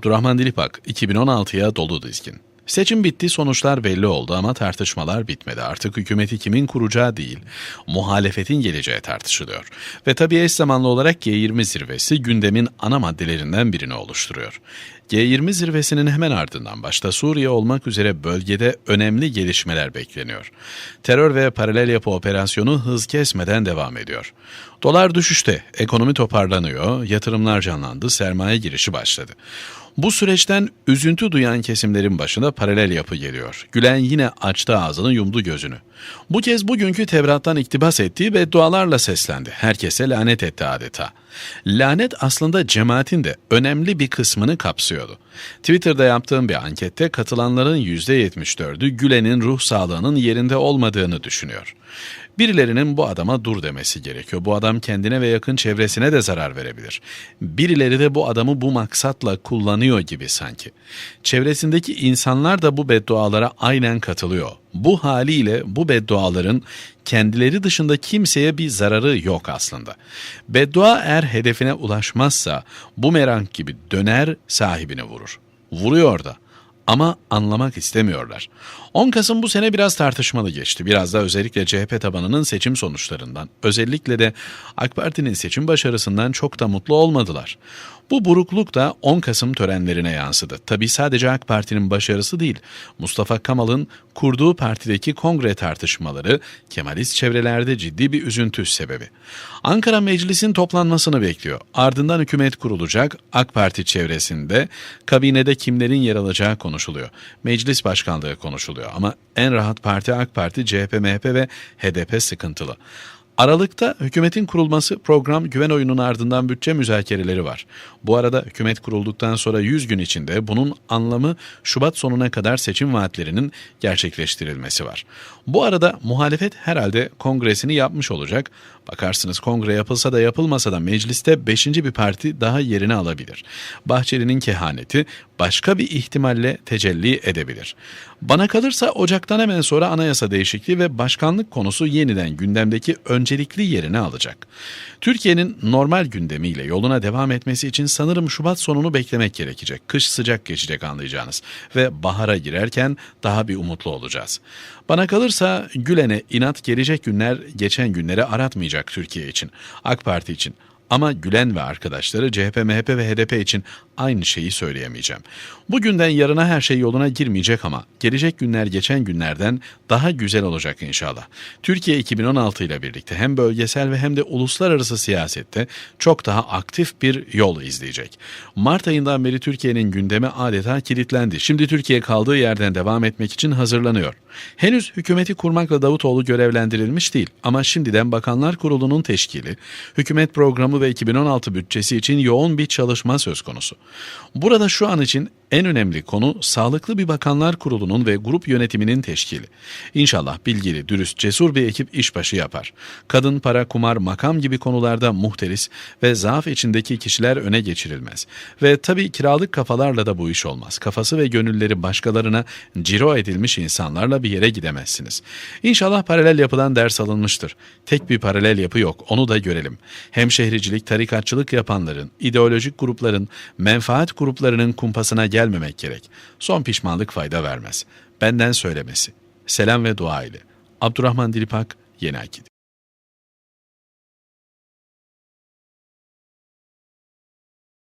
Abdurrahman Dilipak, 2016'ya dolu dizgin. Seçim bitti, sonuçlar belli oldu ama tartışmalar bitmedi. Artık hükümeti kimin kuracağı değil, muhalefetin geleceği tartışılıyor. Ve tabii eş zamanlı olarak G20 zirvesi gündemin ana maddelerinden birini oluşturuyor. G20 zirvesinin hemen ardından başta Suriye olmak üzere bölgede önemli gelişmeler bekleniyor. Terör ve paralel yapı operasyonu hız kesmeden devam ediyor. Dolar düşüşte, ekonomi toparlanıyor, yatırımlar canlandı, sermaye girişi başladı. Bu süreçten üzüntü duyan kesimlerin başına paralel yapı geliyor. Gülen yine açtı ağzını yumdu gözünü. Bu kez bugünkü Tevrat'tan iktibas ettiği ve dualarla seslendi. Herkese lanet etti adeta. Lanet aslında cemaatin de önemli bir kısmını kapsıyordu. Twitter'da yaptığım bir ankette katılanların %74'ü Gülen'in ruh sağlığının yerinde olmadığını düşünüyor. Birilerinin bu adama dur demesi gerekiyor. Bu adam kendine ve yakın çevresine de zarar verebilir. Birileri de bu adamı bu maksatla kullanıyor gibi sanki. Çevresindeki insanlar da bu beddualara aynen katılıyor. Bu haliyle bu bedduaların kendileri dışında kimseye bir zararı yok aslında. Beddua eğer hedefine ulaşmazsa bu merak gibi döner sahibini vurur. Vuruyor da ama anlamak istemiyorlar. 10 Kasım bu sene biraz tartışmalı geçti. Biraz da özellikle CHP tabanının seçim sonuçlarından, özellikle de AK Parti'nin seçim başarısından çok da mutlu olmadılar. Bu burukluk da 10 Kasım törenlerine yansıdı. Tabi sadece AK Parti'nin başarısı değil, Mustafa Kamal'ın kurduğu partideki kongre tartışmaları Kemalist çevrelerde ciddi bir üzüntü sebebi. Ankara Meclis'in toplanmasını bekliyor. Ardından hükümet kurulacak. AK Parti çevresinde kabinede kimlerin yer alacağı konuşuluyor. Meclis başkanlığı konuşuluyor ama en rahat parti AK Parti, CHP, MHP ve HDP sıkıntılı. Aralıkta hükümetin kurulması program güven oyunun ardından bütçe müzakereleri var. Bu arada hükümet kurulduktan sonra 100 gün içinde bunun anlamı Şubat sonuna kadar seçim vaatlerinin gerçekleştirilmesi var. Bu arada muhalefet herhalde kongresini yapmış olacak. Bakarsınız kongre yapılsa da yapılmasa da mecliste 5. bir parti daha yerini alabilir. Bahçeli'nin kehaneti başka bir ihtimalle tecelli edebilir. Bana kalırsa Ocak'tan hemen sonra anayasa değişikliği ve başkanlık konusu yeniden gündemdeki öncelikli yerini alacak. Türkiye'nin normal gündemiyle yoluna devam etmesi için sanırım Şubat sonunu beklemek gerekecek. Kış sıcak geçecek anlayacağınız ve bahara girerken daha bir umutlu olacağız. Bana kalırsa Gülen'e inat gelecek günler geçen günleri aratmayacak Türkiye için, AK Parti için. Ama Gülen ve arkadaşları CHP, MHP ve HDP için aynı şeyi söyleyemeyeceğim. Bugünden yarına her şey yoluna girmeyecek ama gelecek günler geçen günlerden daha güzel olacak inşallah. Türkiye 2016 ile birlikte hem bölgesel ve hem de uluslararası siyasette çok daha aktif bir yol izleyecek. Mart ayından beri Türkiye'nin gündemi adeta kilitlendi. Şimdi Türkiye kaldığı yerden devam etmek için hazırlanıyor. Henüz hükümeti kurmakla Davutoğlu görevlendirilmiş değil ama şimdiden Bakanlar Kurulu'nun teşkili, hükümet programı ve 2016 bütçesi için yoğun bir çalışma söz konusu. Burada şu an için en önemli konu sağlıklı bir bakanlar kurulunun ve grup yönetiminin teşkili. İnşallah bilgili, dürüst, cesur bir ekip işbaşı yapar. Kadın, para, kumar, makam gibi konularda muhteris ve zaaf içindeki kişiler öne geçirilmez. Ve tabii kiralık kafalarla da bu iş olmaz. Kafası ve gönülleri başkalarına ciro edilmiş insanlarla bir yere gidemezsiniz. İnşallah paralel yapıdan ders alınmıştır. Tek bir paralel yapı yok, onu da görelim. Hemşehricilik, tarikatçılık yapanların, ideolojik grupların, menfaat gruplarının kumpasına gel gelmemek gerek. Son pişmanlık fayda vermez. Benden söylemesi. Selam ve dua ile. Abdurrahman Dilipak, Yeni Akit.